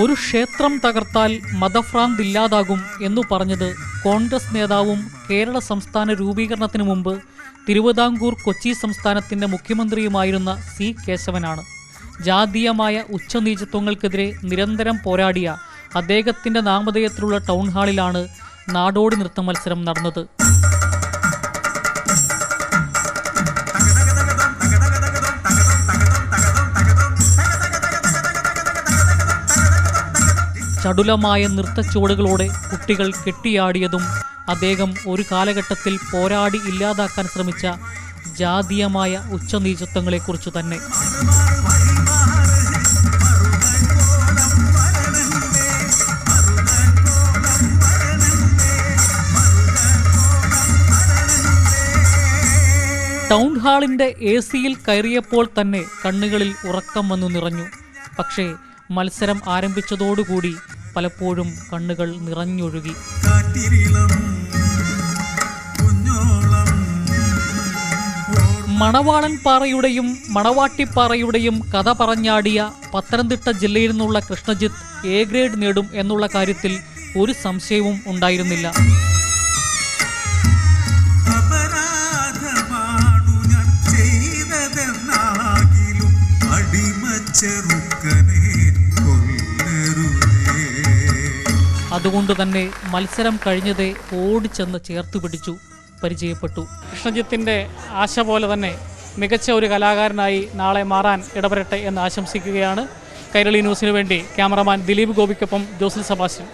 ഒരു ക്ഷേത്രം തകർത്താൽ മതഭ്രാന്ത് ഇല്ലാതാകും എന്നു പറഞ്ഞത് കോൺഗ്രസ് നേതാവും കേരള സംസ്ഥാന രൂപീകരണത്തിനു മുമ്പ് തിരുവിതാംകൂർ കൊച്ചി സംസ്ഥാനത്തിന്റെ മുഖ്യമന്ത്രിയുമായിരുന്ന സി കേശവനാണ്. ജാതീയമായ ഉച്ചനീചത്വങ്ങൾക്കെതിരെ നിരന്തരം പോരാടിയ അദ്ദേഹത്തിന്റെ നാമധേയത്തിലുള്ള ടൗൺ ഹാളിലാണ് നാടോടി നൃത്ത മത്സരം നടന്നത്. ചടുലമായ നൃത്തച്ചുവടുകളോടെ കുട്ടികൾ കെട്ടിയാടിയതും അദ്ദേഹം ഒരു കാലഘട്ടത്തിൽ പോരാടി ഇല്ലാതാക്കാൻ ശ്രമിച്ച ജാതീയമായ ഉച്ചനീചത്വങ്ങളെക്കുറിച്ച് തന്നെ. ടൗൺ ഹാളിന്റെ എ സിയിൽ കയറിയപ്പോൾ തന്നെ കണ്ണുകളിൽ ഉറക്കം വന്നു നിറഞ്ഞു. പക്ഷേ മത്സരം ആരംഭിച്ചതോടുകൂടി പലപ്പോഴും കണ്ണുകൾ നിറഞ്ഞൊഴുകി. മണവാളൻ പാറയുടെയും മണവാട്ടിപ്പാറയുടെയും കഥ പറഞ്ഞാടിയ പത്തനംതിട്ട ജില്ലയിൽ നിന്നുള്ള കൃഷ്ണജിത്ത് എ ഗ്രേഡ് നേടും എന്നുള്ള കാര്യത്തിൽ ഒരു സംശയവും ഉണ്ടായിരുന്നില്ല. അപരാധമാണു അതുകൊണ്ട് തന്നെ മത്സരം കഴിഞ്ഞതേ ഓടിച്ചെന്ന് ചേർത്ത് പിടിച്ചു പരിചയപ്പെട്ടു. കൃഷ്ണജിത്തിന്റെ ആശ പോലെ തന്നെ മികച്ച ഒരു കലാകാരനായി നാളെ മാറാൻ ഇടപെടട്ടെ എന്ന് ആശംസിക്കുകയാണ് കൈരളി ന്യൂസിനു വേണ്ടി ക്യാമറമാൻ ദിലീപ് ഗോപിക്കൊപ്പം ജോസിൽ സബാസ്റ്റ്യൻ.